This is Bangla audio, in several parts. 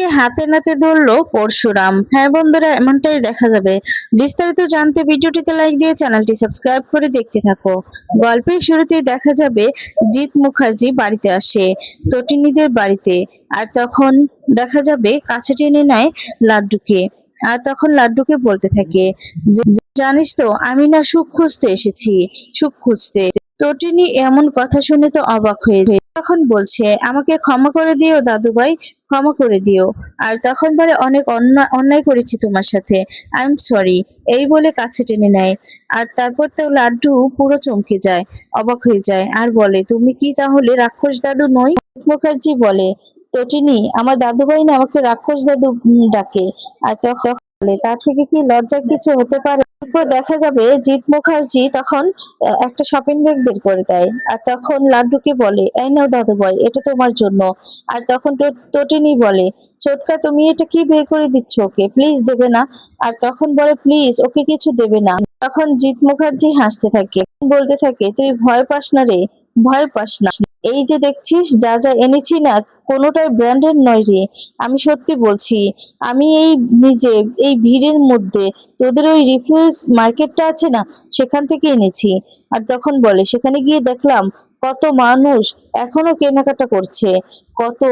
টুনিকে হাতে নাতে ধরলো পরশুরাম। হ্যাঁ বন্ধুরা, এমনটাই দেখা যাবে। বিস্তারিত জানতে ভিডিওটিতে লাইক দিয়ে চ্যানেলটি সাবস্ক্রাইব করে দেখতে থাকো। গল্পের শুরুতেই দেখা যাবে, জিৎ মুখার্জি বাড়িতে আসে, তটিনীদের বাড়িতে। আর তখন দেখা যাবে, কাছে টেনে নেয় লাড্ডুকে। আর তখন লাড্ডুকে বলতে থাকে জানিস তো, আমি না সুখ খুঁজতে এসেছি। সুখ খুঁজতে তটিনী এমন কথা শুনে তো অবাক হয়ে। তখন বলছে, আমাকে ক্ষমা করে দিও দাদু ভাই ক্ষমা করে দিও। আর তখন পরে অনেক অন্যায় অন্যায় করেছি তোমার সাথে। আই এম সরি এই বলে কাছে টেনে নেয়। আর তারপর তো লাড্ডু পুরো চমকে যায়, অবাক হয়ে যায়। আর বলে, তুমি কি তাহলে রাক্ষস দাদু নই? মুখার্জি বলে তটিনী আমার দাদু ভাই না আমাকে রাক্ষস দাদু ডাকে। আর তখন বলে তার থেকে কি লজ্জার কিছু হতে পারে? দেখা যাবে জিৎ মুখার্জি তখন একটা শপিং ব্যাগ বের করে দেয়। আর তখন লাড্ডুকে বলে, এই নাও দাদু ভাই এটা তোমার জন্য। আর তখন তটিনী বলে, ছোটকা, তুমি এটা কি বের করে দিচ্ছ ওকে? প্লিজ দেবে না। আর তখন বলে প্লিজ ওকে কিছু দেবে না। তখন জিৎ মুখার্জি হাসতে থাকে, বলতে থাকে, তুই ভয় পাস না রে, ভয় পাস না। এই যে দেখছিস, যা যা এনেছি না, কোনোটাই ব্র্যান্ডের নয় রে। আমি সত্যি বলছি, আমি এই নিজে, এই ভিড়ের মধ্যে, তোদের ওই রিফিউজ মার্কেটটা আছে না, সেখান থেকে এনেছি। আর তখন বলে, সেখানে গিয়ে দেখলাম, কত মানুষ এখনও কেনাকাটা করছে, কত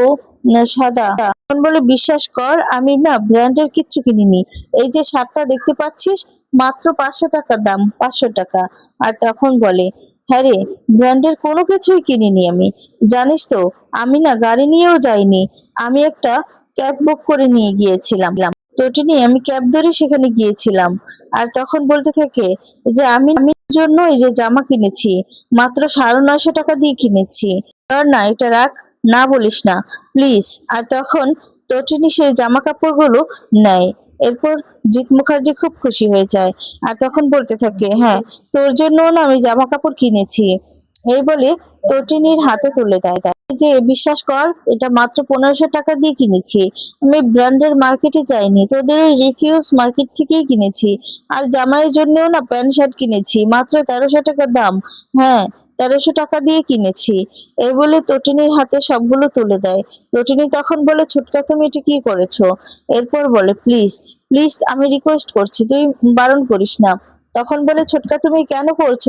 সাদা। তখন বলে, বিশ্বাস কর, আমি না ব্র্যান্ডের কিচ্ছু কিনিনি। এই যে শার্টটা দেখতে পাচ্ছিস, মাত্র পাঁচশো টাকা দাম, পাঁচশো টাকা। আর তখন বলে হ্যাঁ রে, ব্র্যান্ডের কোনো কিছুই কিনিনি আমি। জানিস তো, আমি না গাড়ি নিয়েও যাইনি। আমি একটা ক্যাব বুক করে নিয়ে গিয়েছিলাম। টোটিনি আমি ক্যাব ধরে সেখানে গিয়েছিলাম। আর তখন বলতে থাকে যে আমি আমি জন্য এই যে জামা কিনেছি, মাত্র সাড়ে নয়শো টাকা দিয়ে কিনেছি। না, এটা রাখ, না বলিস না। প্লিজ। আর তখন তটিনি সেই জামা কাপড়গুলো নেয়। এরপর জিৎ মুখার্জি খুব খুশি হয়ে যায় আর তখন বলতে থাকে হ্যাঁ তোর জন্য না আমি জামা কাপড় কিনেছি। এই বলে তটিনীর হাতে তুলে দেয়। যে বিশ্বাস কর, এটা মাত্র পনেরোশো টাকা দিয়ে কিনেছি। আমি ব্র্যান্ডের মার্কেটে যাইনি, তোদের রিফিউজ মার্কেট থেকেই কিনেছি। আর জামাইয়ের জন্যও না প্যান্ট শার্ট কিনেছি, মাত্র তেরোশো টাকা দাম। হ্যাঁ তেরোশো টাকা দিয়ে কিনেছি। এই বলে তটিনীর হাতে সবগুলো তুলে দেয়। তটিনী তখন বলে, ছোটকা, তুমি এটা কি করেছ? এরপর বলে, প্লিজ প্লিজ, আমি রিকোয়েস্ট করছি, তুই বারণ করিস না। তখন বলে, ছোটকা, তুমি কেন করছ?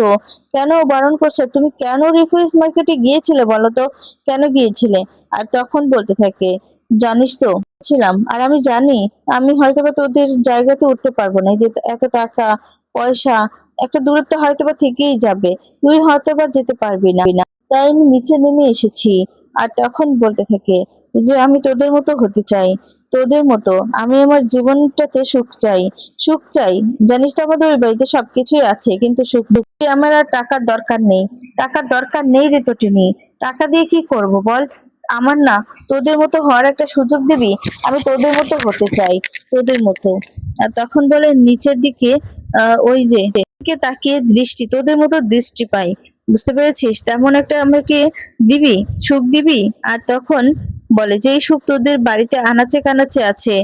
কেন বারণ করছ? তুমি কেন রিফিউজ মার্কেটে গিয়েছিলে বলো তো? কেন গিয়েছিলে? আর তখন বলতে থাকে, জানিস তো, ছিলাম। আর আমি জানি, আমি হয়তো বা তোদের জায়গাতে উঠতে পারব না। যে এত টাকা, পয়সা, একটা দূরত্ব হয়তো বা থেকেই যাবে। তুই হয়তো বা যেতে পারবি না। তাই আমি নিচে নেমে এসেছি। আর তখন বলতে থাকে, যে আমি তোদের মতো হতে চাই। তোদের মতো। আমি আমার জীবনটাতে সুখ চাই। সুখ চাই। জানিস তো আমাদের ওই বাড়িতে সবকিছুই আছে, কিন্তু সুখ দুঃখে আমার আর টাকার দরকার নেই। টাকার দরকার নেই রে তোটিনি। টাকা দিয়ে কি করব বল? আমার না, তোদের মতো হওয়ার একটা সুযোগ দিবি, আমি তোদের মতো হতে চাই। তোদের মতো। আর তখন বলে নিচের দিকে ওই যে, তাকিয়ে দৃষ্টি, তোদের মতো দৃষ্টি পাই। বুঝতে পেরেছিস? তেমন একটা আমাকে দিবি? সুখ দিবি? আর তখন বলে, যেই সুখ তোদের বাড়িতে আনাচে কানাচে আছে,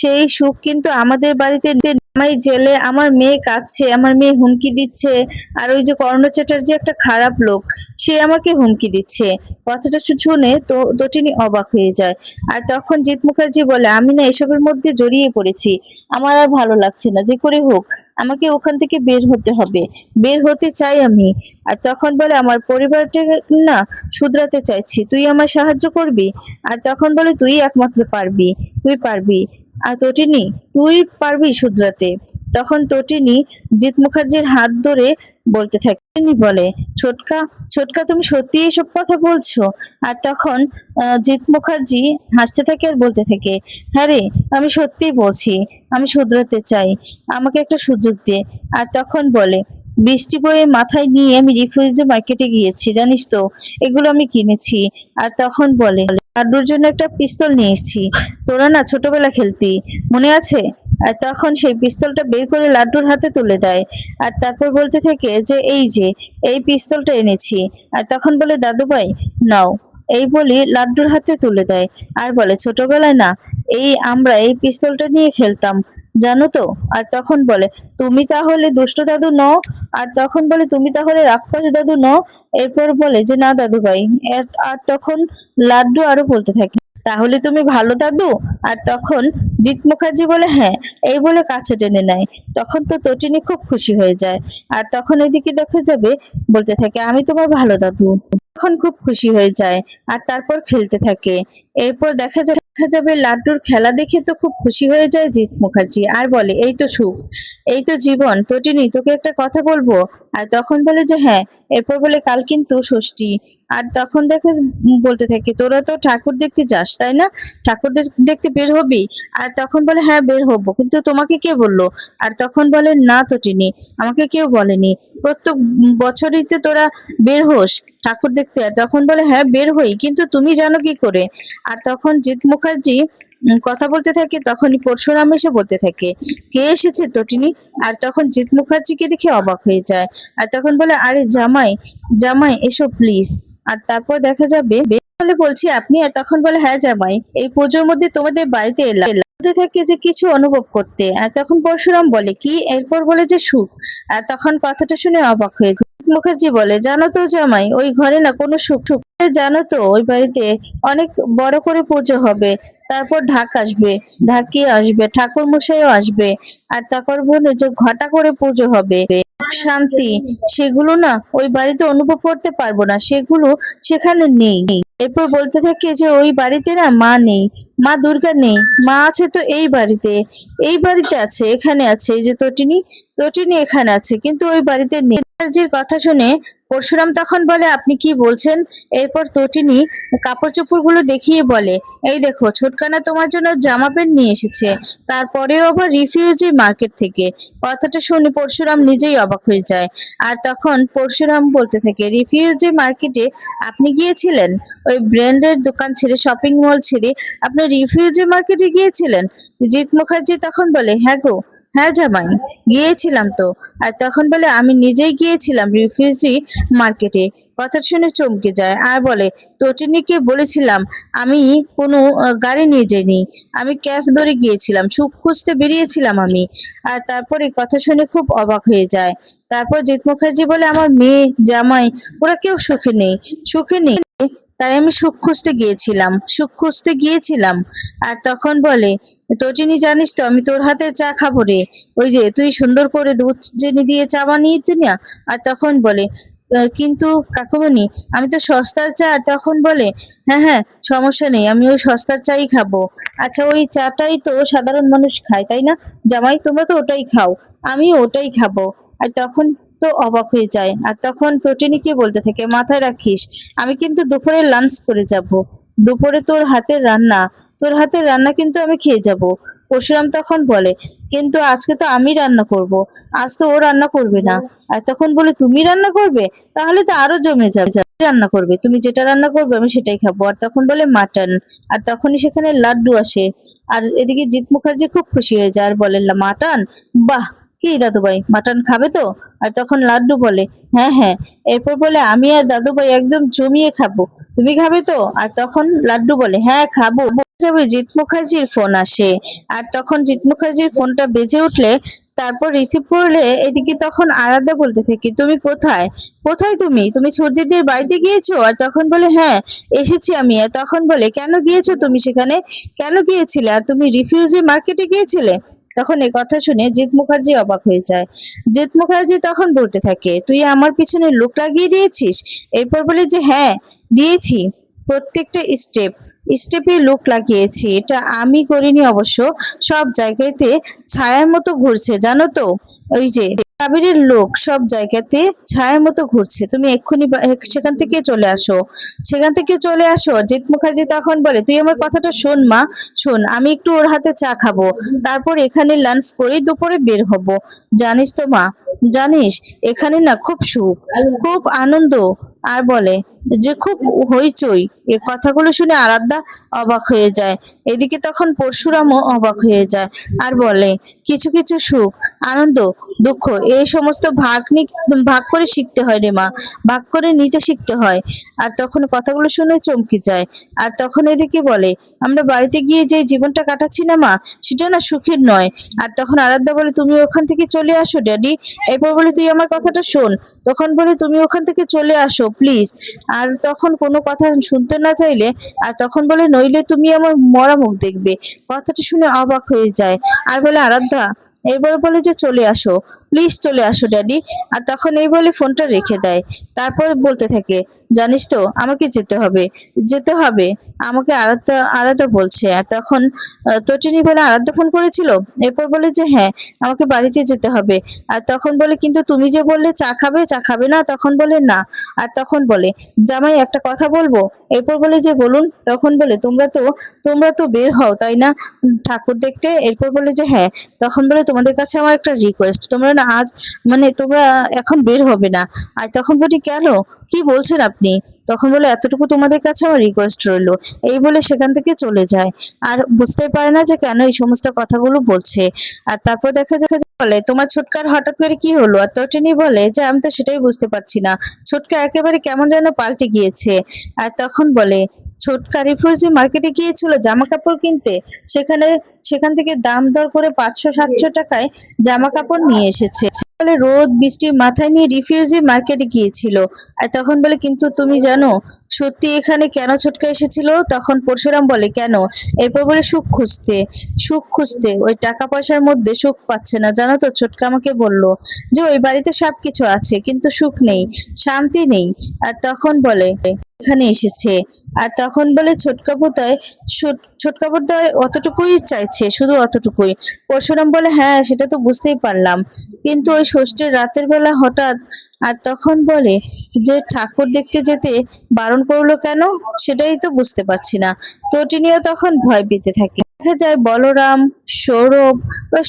সেই সুখ কিন্তু আমাদের বাড়িতে আমি জেলে আমার মেয়ে কাঁদছে, আমার মেয়ে হুমকি দিচ্ছে। আর ওই যে কর্ণ চ্যাটার্জি একটা খারাপ লোক, সে আমাকে হুমকি দিচ্ছে। কথাটা শুনে তো তটিনী অবাক হয়ে যায়। আর তখন জিৎ মুখার্জি বলে, আমি না এসবের মধ্যে জড়িয়ে পড়েছি। আমার আর ভালো লাগছে না, যে করে হোক, আমাকে ওখান থেকে বের হতে হবে। বের হতে চাই আমি। আর তখন বলে, আমার পরিবারটা না শুধরাতে চাইছি। তুই আমার সাহায্য করবি? আর তখন বলে, তুই একমাত্র পারবি, তুই পারবি। আর তটিনী, তুই পারবি শুধরাতে। তখন তটিনী জিৎ মুখার্জির হাত ধরে বলতে থাকে তিনি বলে, ছোটকা ছোটকা, তুমি সত্যি এসব কথা বলছো? আর তখন জিৎ মুখার্জি হাসতে থাকে আর বলতে থাকে হ্যাঁ রে, আমি সত্যিই বলছি, আমি শুধরাতে চাই, আমাকে একটা সুযোগ দে। আর তখন বলে, বৃষ্টি বয়ে মাথায় নিয়ে আমি রিফিউজি মার্কেটে গিয়েছি, জানিস তো, এগুলো আমি কিনেছি। আর তখন বলে লাড্ডুর জন্য একটা পিস্তল নিয়ে এসেছি। তোরা না ছোটবেলা খেলতি, মনে আছে? আর তখন সেই পিস্তলটা বের করে লাড্ডুর হাতে তুলে দেয়। আর তারপর বলতে থাকে যে, এই যে, এই পিস্তলটা এনেছি। আর তখন বলে দাদু ভাই নাও। এই বলি লাড্ডুর হাতে তুলে দেয়। আর বলে, ছোটবেলায় না, এই আমরা এই পিস্তলটা নিয়ে খেলতাম, জানো তো? আর তখন বলে, তুমি তাহলে দুষ্ট দাদু নও? আর তখন বলে, তুমি তাহলে রাক্ষস দাদু নও? এরপর বলে যে, না দাদু ভাই আর তখন লাড্ডু আরও বলতে থাকে। তাহলে তুমি ভালো দাদু? আর তখন জিৎ মুখার্জি বলে হ্যাঁ এই বলে কাছে টেনে নেয়। তখন তো তটিনী খুব খুশি হয়ে যায়। আর তখন এদিকে দেখে যাবে, বলতে থাকে, আমি তোমার ভালো দাদু। তখন খুব খুশি হয়ে যায়, আর তারপর খেলতে থাকে। এরপর দেখা যাবে দেখা যাবে লাড্ডুর খেলা দেখে তো খুব খুশি হয়ে যায় জিৎ মুখার্জি। আর বলে, এই তো সুখ, এই তো জীবন তটিনী তোকে একটা কথা বলব? আর তখন বলে যে হ্যাঁ। এরপর বলে, কাল কিন্তু ষষ্ঠী। আর তখন দেখে বলতে থাকে, তোরা তো ঠাকুর দেখতে যাস, তাই না? ঠাকুর দেখতে বের হবি? আর তখন বলে হ্যাঁ বের হব। কিন্তু তোমাকে কে বলল? আর তখন বলে, না তটিনী আমাকে কেউ বলেনি। প্রত্যেক বছরই তো তোরা বের হোস ঠাকুর দেখতে। আর তখন বলে হ্যাঁ বের হই, কিন্তু তুমি জানো কি করে? আর তখন জিৎ মুখার্জি কথা বলতে থাকে, তখনই পরশুরাম এসে বলতে থাকে, কে এসেছে তটিনী? আর তখন জিৎ মুখার্জিকে দেখে অবাক হয়ে যায়। আর তখন বলে, আরে জামাই জামাই, এসো প্লিজ আর তারপর দেখা যাবে বলে বলছি, আপনি? আর তখন বলে হ্যাঁ জামাই, এই পুজোর মধ্যে তোমাদের বাড়িতে এলাম। থাকে যে, কিছু অনুভব করতে। আর তখন পরশুরাম বলে, কি? এরপর বলে যে, সুখ। আর তখন কথাটা শুনে অবাক হয়ে। মুখার্জি বলে, জানো তো জামাই, ওই ঘরে না কোনো সুখ সুখ জানো তো, ওই বাড়িতে অনেক বড় করে পুজো হবে। তারপর ঢাক আসবে, ঢাকি আসবে ঠাকুর মশাইও আসবে। আর তারপর বলে যে ঘটা করে পুজো হবে। শান্তি, সেগুলো না ওই বাড়িতে অনুভব করতে পারব না, সেগুলো সেখানে নেই। এরপর বলতে থাকে যে ওই বাড়িতে না মা নেই, মা দুর্গা নেই, মা আছে তো এই বাড়িতে এই বাড়িতে আছে, এখানে আছে, এই যে তটিনী তটিনী এখানে আছে, কিন্তু ওই বাড়িতে নেই। কথা শুনে পরশুরাম তখন বলে, আপনি কি বলছেন? এরপর তটিনী কাপড় চোপড়গুলো দেখিয়ে বলে, এই দেখো, ছোটকানা তোমার জন্য জামা প্যান্ট নিয়ে এসেছে। তারপরেও আবার রিফিউজি মার্কেট থেকে। কথাটা শুনে পরশুরাম নিজেই অবাক হয়ে যায়। আর তখন পরশুরাম বলতে থাকে রিফিউজি মার্কেটে আপনি গিয়েছিলেন? ওই ব্র্যান্ডের দোকান ছেড়ে শপিং মল ছেড়ে আপনি রিফিউজি মার্কেটে গিয়েছিলেন? জিৎ মুখার্জি তখন বলে হ্যাঁ গো হ্যাঁ জামাই, গিয়েছিলাম তো। আর তখন বলে, আমি নিজেই গিয়েছিলাম রিফিউজি মার্কেটে। কথা শুনে চমকে যায় আর বলে, তটিনীকে বলেছিলাম আমি কোনো গাড়ি নিয়ে যাইনি। আমি ক্যাব ধরে গিয়েছিলাম, সুখ খুঁজতে বেরিয়েছিলাম আমি। আর তারপরে কথা শুনে খুব অবাক হয়ে যায়। তারপর জিৎ মুখার্জি বলে, আমার মেয়ে জামাই, ওরা কেউ সুখে নেই সুখে নেই। তাই আমি সুখ খুঁজতে গিয়েছিলাম, সুখ খুঁজতে গিয়েছিলাম। আর তখন বলে তটিনী জানিস তো, আমি তোর হাতে চা খাব রে। ওই যে, তুই সুন্দর করে দুধ চিনি দিয়ে চা বানিয়ে না? আর তখন বলে কিন্তু কাকুমণি, আমি তো সস্তার চা। তখন বলে হ্যাঁ হ্যাঁ সমস্যা নেই, আমি ওই সস্তার চাই খাব। আচ্ছা ওই চাটাই তো সাধারণ মানুষ খায়, তাই না? জামাই, তোমরা তো ওটাই খাও আমি ওটাই খাব। আর তখন তো অবাক হয়ে যায়। আর তখন তটিনীকে বলতে থাকে, মাথায় রাখিস, আমি কিন্তু দুপুরে লাঞ্চ করে যাব। দুপুরে তোর হাতের রান্না, তোর হাতের রান্না কিন্তু আমি খেয়ে যাব। পরশুরাম তখন বলে, কিন্তু আজকে তো আমি রান্না করব, আজ তো ও রান্না করবে না। আর তখন বলে, তুমি রান্না করবে? তাহলে তো আরও জমে যাবে। রান্না করবে, তুমি যেটা রান্না করবে আমি সেটাই খাব। আর তখন বলে, মাটন। আর তখনই সেখানে লাড্ডু আসে। আর এদিকে জিৎ মুখার্জি খুব খুশি হয়ে যায় আর বলে মাটন? বাহ কি দাদু ভাই মাটন খাবে তো? আর তখন লাড্ডু বলে হ্যাঁ হ্যাঁ। এরপর বলে, আমি আর দাদু ভাই একদম জমিয়ে খাব। তুমি খাবে তো? আর তখন লাড্ডু বলে হ্যাঁ খাব। জিৎ মুখার্জির ফোন আসে। আর তখন জিৎ মুখার্জির ফোনটা বেজে উঠলে তারপর রিসিভ করলে এদিকে তখন আলাদা বলতে থাকি, তুমি কোথায়? কোথায় তুমি? তুমি ছর্দিদের বাড়িতে গিয়েছো? আর তখন বলে হ্যাঁ এসেছি আমি। আর তখন বলে, কেন গিয়েছো তুমি সেখানে? কেন গিয়েছিলে? আর তুমি রিফিউজি মার্কেটে গিয়েছিলে? তখন এ কথা শুনে জিৎ মুখার্জি অবাক হয়ে যায়। জিৎ মুখার্জি তখন বলতে থাকে, তুই আমার পিছনে লোক লাগিয়ে দিয়েছিস? এরপর বলে যে হ্যাঁ দিয়েছি। প্রত্যেকটা স্টেপ স্টেপে লুক লাগিয়েছি। এটা আমি করিনি অবশ্য, সব জায়গাতে ছায়ার মতো ঘুরছে, জানো তো? ওই যে, কাবেরের লোক সব জায়গাতে ছায়ার মতো ঘুরছে। তুমি এক্ষুনি সেখান থেকে চলে আসো। সেখান থেকে চলে আসো। জিৎ মুখার্জি তখন বলে, তুই আমার কথাটা শোন মা, শোন, আমি একটু ওর হাতে চা খাব। তারপর এখানে লাঞ্চ করে দুপুরে বের হব। জানিস তো মা, জানিস, এখানে না খুব সুখ, খুব আনন্দ। আর বলে, যে খুব হইচই, এ কথাগুলো শুনে আরাধ্যা অবাক হয়ে যায়। এদিকে তখন পরশুরামও অবাক হয়ে যায় আর বলে, কিছু কিছু সুখ। আনন্দ দুঃখ। এই সমস্ত ভাগ ভাগ করে শিখতে হয় রে মা। ভাগ করে নিতে শিখতে হয়। আর তখন কথাগুলো শুনে চমকে যায়। আর তখন এদিকে বলে, আমরা বাড়িতে গিয়ে যে জীবনটা কাটাচ্ছি না মা, সেটা না সুখের নয়। আর তখন আরাধ্যা বলে, তুমি ওখান থেকে চলে আসো, ড্যাডি। এরপর বলে, তুই আমার কথাটা শোন। তখন বলে, তুমি ওখান থেকে চলে আসো, প্লিজ। আর তখন কোনো কথা শুনতে না চাইলে, আর তখন বলে, নইলে তুমি আমার মরা মুখ দেখবে। কথাটা শুনে অবাক হয়ে যায়। আর বলে, আরাধ্যা এবার বলে যে চলে আসো। প্লিজ চলে আসো ড্যাডি আর তখন এই বলে ফোনটা রেখে দেয়। তারপর বলতে থাকে, জানিস তো, আমাকে যেতে হবে। যেতে হবে। আমাকে আরাধ্যা আরাধ্যা বলছে। আর তখন তটিনী বলে, আরাধ্যা ফোন করেছিল? এরপর বলে যে হ্যাঁ আমাকে বাড়িতে যেতে হবে। আর তখন বলে, কিন্তু তুমি যে বললে চা খাবে চা খাবে না? তখন বলে, না। আর তখন বলে, জামাই, একটা কথা বলব? এরপর বলে যে, বলুন। তখন বলে, তোমরা তো তোমরা তো বের হও, তাই না? ঠাকুর দেখতে? এরপর বলে যে হ্যাঁ। তখন বলে, তোমাদের কাছে আমার একটা রিকোয়েস্ট তোমরা না আজ? মানে তোমরা এখন বের হবে না। আর তখন বলি, কেন? কি বলছেন আপনি? তখন বলে, এতটুকু তোমাদের কাছে আমার রিকোয়েস্ট রইল। এই বলে সেখান থেকে চলে যায়। আর বুঝতে পারে না যে কেন এই সমস্ত কথাগুলো বলছে। আর তারপর দেখা যায় বলে, তোমার ছোটকার হঠাৎ করে কি হলো? আর তটিনী বলে, যে আমি তো সেটাই বুঝতে পারছি না। ছোটকা একেবারে কেমন যেন পাল্টে গিয়েছে। আর তখন বলে ছোটকা রিফিউজি মার্কেটে গিয়েছিল জামা কাপড় কিনতে। সেখানে, সেখান থেকে দাম দর করে পাঁচশো, সাতশো টাকায় জামা কাপড় নিয়ে এসেছে। বলে রোদ, বৃষ্টি মাথায় নিয়ে রিফিউজি মার্কেটে গিয়েছিল। আর তখন বলে, কিন্তু তুমি জানো, সত্যি এখানে কেন ছোটকা এসেছিল? তখন পরশুরাম বলে, কেন? এরপর বলে, সুখ খুঁজতে সুখ খুঁজতে, ওই টাকা পয়সার মধ্যে সুখ পাচ্ছে না। জানো তো, ছোটকা আমাকে বলল যে, ওই বাড়িতে সবকিছু আছে, কিন্তু সুখ নেই, শান্তি নেই। আর তখন বলে, এখানে এসেছে। আর তখন বলে, ছোটকা পুতায় ছোটকা পুতায় অতটুকুই চাইছে, শুধু অতটুকুই। পরশুরাম বলে হ্যাঁ সেটা তো বুঝতেই পারলাম। কিন্তু ওই ষষ্ঠীর রাতের বেলা হঠাৎ আর তখন বলে, যে ঠাকুর দেখতে যেতে বারণ করল কেন? সেটাই তো বুঝতে পারছি না। তটিনীও তখন ভয় পেতে থাকে। দেখা যায় বলরাম, সৌরভ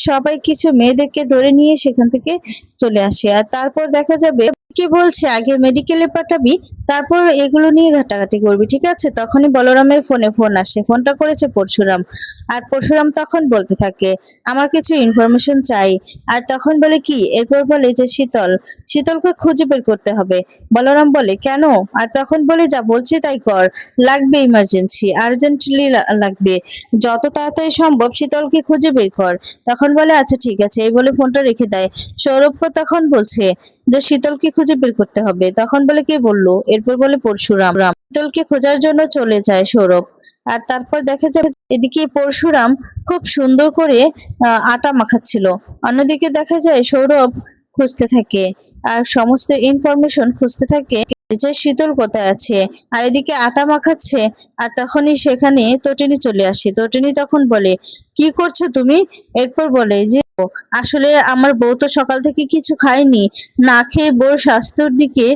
সবাই কিছু মেয়েদেরকে ধরে নিয়ে সেখান থেকে চলে আসে। আর তারপর দেখা যাবে, কি বলছে আগে মেডিকেলে পাঠাবি, তারপর এগুলো নিয়ে ঘাটাঘাটি করবি, ঠিক আছে? তখনই বলরামের ফোনে ফোন আসে, ফোনটা করেছে পরশুরাম। আর পরশুরাম তখন বলতে থাকে, আমার কিছু ইনফরমেশন চাই। আর তখন বলে, কি? এরপর বলে যে, শীতল। শীতলকে খুঁজে বের করতে হবে। বলরাম বলে, কেন? আর তখন বলে, যা বলছি তাই কর। লাগবে ইমার্জেন্সি আর্জেন্টলি লাগবে। যত তাড়াতাড়ি সম্ভব শীতলকে খুঁজে বের কর। তখন বলে আচ্ছা ঠিক আছে। এই বলে ফোনটা রেখে দেয়। সৌরভকে তখন বলছে যে, শীতলকে খুঁজে বের করতে হবে। তখন বলে, কে বলল? এরপর বলে, পরশুরাম। রাম শীতলকে খোঁজার জন্য চলে যায় সৌরভ। আর তারপর দেখা যায় এদিকে পরশুরাম খুব সুন্দর করে আটা মাখাচ্ছিল। অন্যদিকে দেখা যায় সৌরভ খুঁজতে থাকে আর সমস্ত ইনফরমেশন খুঁজতে থাকে যে শীতল কোথায় আছে আর এদিকে আটা মাখাচ্ছে আর তখনই সেখানে তটিনী চলে আসে। তটিনী তখন বলে কি করছ তুমি? এরপর বলে যে "ও, আসলে আমার বউ তো সকাল থেকে কিছু খায়নি। না খেয়ে বউর স্বাস্থ্যর দিকে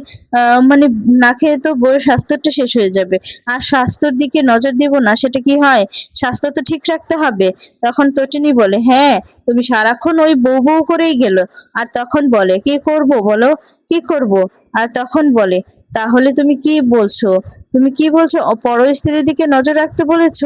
মানে না খেয়ে তো বউর স্বাস্থ্যটা শেষ হয়ে যাবে। আর স্বাস্থ্যর দিকে নজর দিব না, সেটা কি হয়? স্বাস্থ্য তো ঠিক রাখতে হবে। তখন তটিনী বলে হ্যাঁ তুমি সারাক্ষণ ওই বউ বউ করেই গেল। আর তখন বলে, কি করব বলো? কি করব? আর তখন বলে, তাহলে তুমি কি বলছো? তুমি কি বলছো? পর স্ত্রীর দিকে নজর রাখতে বলেছ?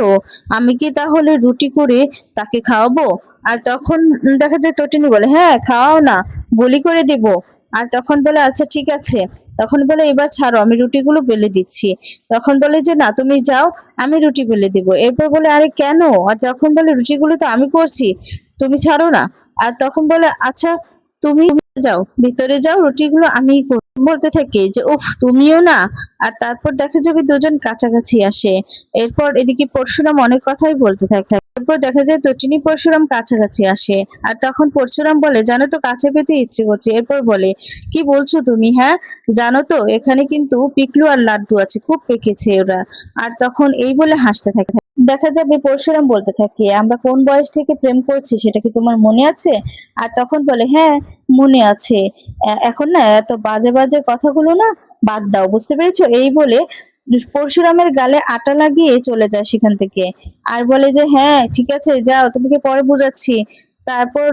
আমি কি তাহলে রুটি করে তাকে খাওয়াবো? আর তখন দেখা যায় তটিনী বলে হ্যাঁ খাওয়াও না গুলি করে দেব। আর তখন বলে আচ্ছা ঠিক আছে। তখন বলে, এবার ছাড়ো, আমি রুটিগুলো বেলে দিচ্ছি। তখন বলে যে, না, তুমি যাও, আমি রুটি বেলে দিব। এরপর বলে, আরে কেন? আর যখন বলে, রুটিগুলো তো আমি করছি, তুমি ছাড়ো না। আর তখন বলে আচ্ছা তুমি যাও, ভিতরে যাও, রুটিগুলো করব। বলতে থাকে যে, উফ, তুমিও না? আর তারপর দেখা যাবে দুজন কাছাকাছি আসে। এরপর এদিকে পরশুরাম অনেক কথাই বলতে থাকে। তারপর দেখা যায় তটিনী পরশুরাম কাছাকাছি আসে। আর তখন পরশুরাম বলে, জানো তো, কাছে পেতে ইচ্ছে করছে। এরপর বলে, কি বলছো তুমি হ্যাঁ? জানো তো, এখানে কিন্তু পিকলু আর লাড্ডু আছে, খুব পেকেছে ওরা। আর তখন এই বলে হাসতে থাকে। দেখা যাবে পরশুরাম বলতে থাকে, আমরা কোন বয়স থেকে প্রেম করছি সেটা কি তোমার মনে আছে? আর তখন বলে হ্যাঁ মনে আছে। এখন না এত বাজে বাজে কথাগুলো না বাদ দাও, বুঝতে পেরেছ? এই বলে পরশুরামের গালে আটা লাগিয়ে চলে যায় সেখান থেকে। আর বলে যে হ্যাঁ ঠিক আছে, যাও, তোমাকে পরে বোঝাচ্ছি। তারপর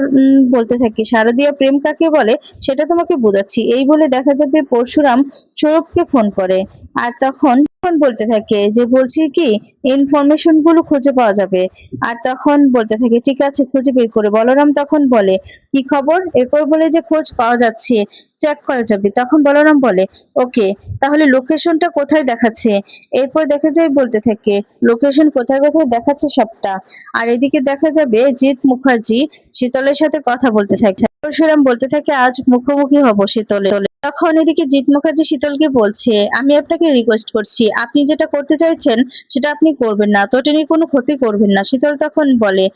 বলতে থাকি, শারদীয় প্রেম কাকে বলে সেটা তোমাকে বোঝাচ্ছি। এই বলে দেখা যাবে পরশুরাম সৌরভকে ফোন করে। আর তখন তখন বলতে থাকে যে, বলছি কি ইনফরমেশনগুলো খুঁজে পাওয়া যাবে। আর তখন বলতে থাকে, ঠিক আছে, খুঁজে বের করে। বলরাম তখন বলে, কি খবর? এরপর বলে যে, খোঁজ পাওয়া যাচ্ছে চেক করা যাবে। তখন বলরাম বলে, ওকে, তাহলে লোকেশনটা কোথায় দেখাচ্ছে? এরপর দেখা যায়, বলতে থাকে লোকেশন কোথায় কোথায় দেখাচ্ছে সবটা? আর এদিকে দেখা যাবে, জিৎ মুখার্জি শীতলের সাথে কথা বলতে থাকে। পরশুরাম বলতে থাকে, আজ মুখোমুখি হব শীতলে। তখন এদিকে জিৎ মুখার্জি শীতলকে বলছে, আমি আপনাকে রিকোয়েস্ট করছি আপনি যেটা করতে চাইছেন, সেটা আপনি করবেন না তটিনী কোনো ক্ষতি করবেন না শীতল তখন বলে,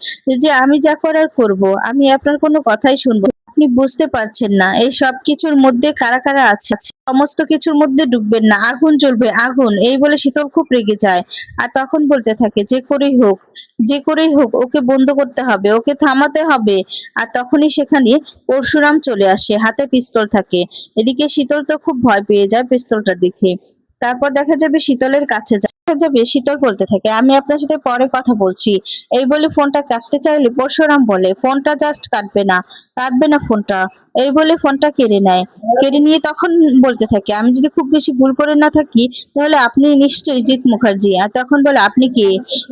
যে আমি যা করার করব, আমি আপনার কোনো কথাই শুনব। আপনি বুঝতে পারছেন না। এই সব কিছুর মধ্যে কারা কারা আছে? সমস্ত কিছুর মধ্যে ডুববেন না। আগুন জ্বলবে, আগুন। এই বলে শীতল খুব রেগে যায় আর তখন বলতে থাকে, যে করেই হোক, যে করেই হোক, ওকে বন্ধ করতে হবে, ওকে থামাতে হবে। আর তখনই সেখানে পরশুরাম চলে আসে, হাতে পিস্তল থাকে। এদিকে শীতল তো খুব ভয় পেয়ে যায় পিস্তলটা দেখে। তারপর দেখা যাবে শীতলের কাছে যায়। যাবে শীতল বলতে থাকে, আমি আপনার সাথে পরে কথা বলছি। এই বলে ফোনটা কাটতে চাইলে পরশুরাম বলে, ফোনটা জাস্ট কাটবে না কাটবে না ফোনটা। এই বলে ফোনটা কেড়ে নেয়। কেড়ে নিয়ে তখন বলতে থাকে, আমি যদি খুব বেশি ভুল করে না থাকি, তাহলে আপনি নিশ্চয়ই জিৎ মুখার্জি। আর তখন বলে, আপনি কে?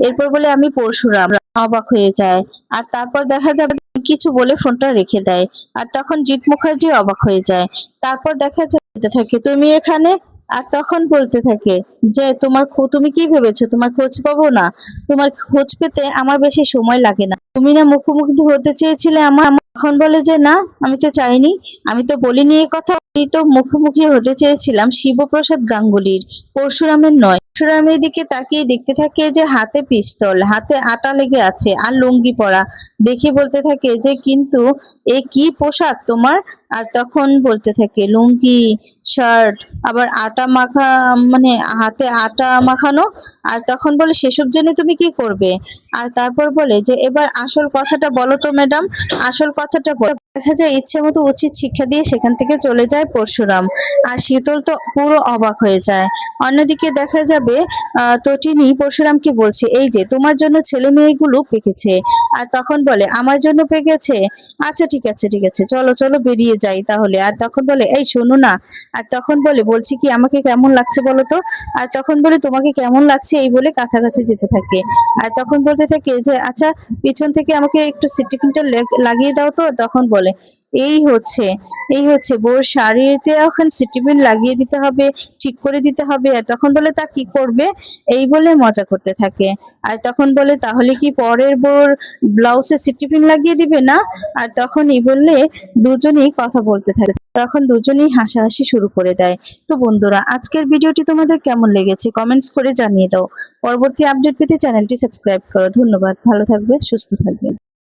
এরপর বলে, আমি পরশুরাম। অবাক হয়ে যায়। আর তারপর দেখা যাবে কিছু বলে ফোনটা রেখে দেয়। আর তখন জিৎ মুখার্জি অবাক হয়ে যায়। তারপর দেখা যেতে থাকে, তুমি এখানে আর তখন বলতে থাকে যে, তোমার তুমি কি ভেবেছো? তোমার খোঁজ পাবো না? তোমার খোঁজ পেতে আমার বেশি সময় লাগে না। তুমি না মুখোমুখি হতে চেয়েছিলে আমার? এখন বলে যে, না, আমি তো চাইনি। আমি তো বলিনি এই কথা। তো মুখোমুখি হতে চেয়েছিলাম শিবপ্রসাদ গাঙ্গুলির। পরশুরামের নয়। পরশুরামের দিকে তাকিয়ে দেখতে থাকে যে হাতে পিস্তল, হাতে আটা লেগে আছে আর লুঙ্গি পরা। দেখে বলতে থাকে যে, কিন্তু এ কি পোশাক তোমার? আর তখন বলতে থাকে, লুঙ্গি, শার্ট, আবার আটা মাখা মানে হাতে আটা মাখানো? আর তখন বলে, সেসব জেনে তুমি কি করবে? আর তারপর বলে যে, এবার আসল কথাটা বলো তো ম্যাডাম, আসল কথাটা দেখা যায় ইচ্ছে মতো উচিত শিক্ষা দিয়ে সেখান থেকে চলে যায় পরশুরাম। আর শীতল তো পুরো অবাক হয়ে যায়। অন্যদিকে দেখা যাবে তটিনী পরশুরামকে বলছে, এই যে, তোমার জন্য ছেলে মেয়েগুলো পেকেছে। আর তখন বলে, আমার জন্য পেকেছে? আচ্ছা ঠিক আছে ঠিক আছে, চলো চলো, বেরিয়ে যাই তাহলে। আর তখন বলে, এই, শোনো না। আর তখন বলে, বলছি কি, আমাকে কেমন লাগছে বলো তো? আর তখন বলে, তোমাকে কেমন লাগছে এই বলে কাছাকাছি যেতে থাকে। আর তখন বলতে থাকে যে আচ্ছা পিছন থেকে আমাকে একটু সিটিফিনটা লাগিয়ে দাও তো। তখন বলে এই হচ্ছে এই হচ্ছে বোর শাড়িতে এখন সিটিপিন লাগিয়ে দিতে হবে, ঠিক করে দিতে হবে, আর তখন বলে তা কি করবে? এই বলে মজা করতে থাকে। আর তখন বলে, তাহলে কি পরের বোর ব্লাউজে সিটিপিন লাগিয়ে দিবে না? আর তখন তখনই বললে, দুজনেই কথা বলতে থাকে। তখন দুজনেই হাসাহাসি শুরু করে দেয়। তো বন্ধুরা, আজকের ভিডিওটি তোমাদের কেমন লেগেছে কমেন্টস করে জানিয়ে দাও। পরবর্তী আপডেট পেতে চ্যানেলটি সাবস্ক্রাইব করো। ধন্যবাদ। ভালো থাকবে, সুস্থ থাকবে।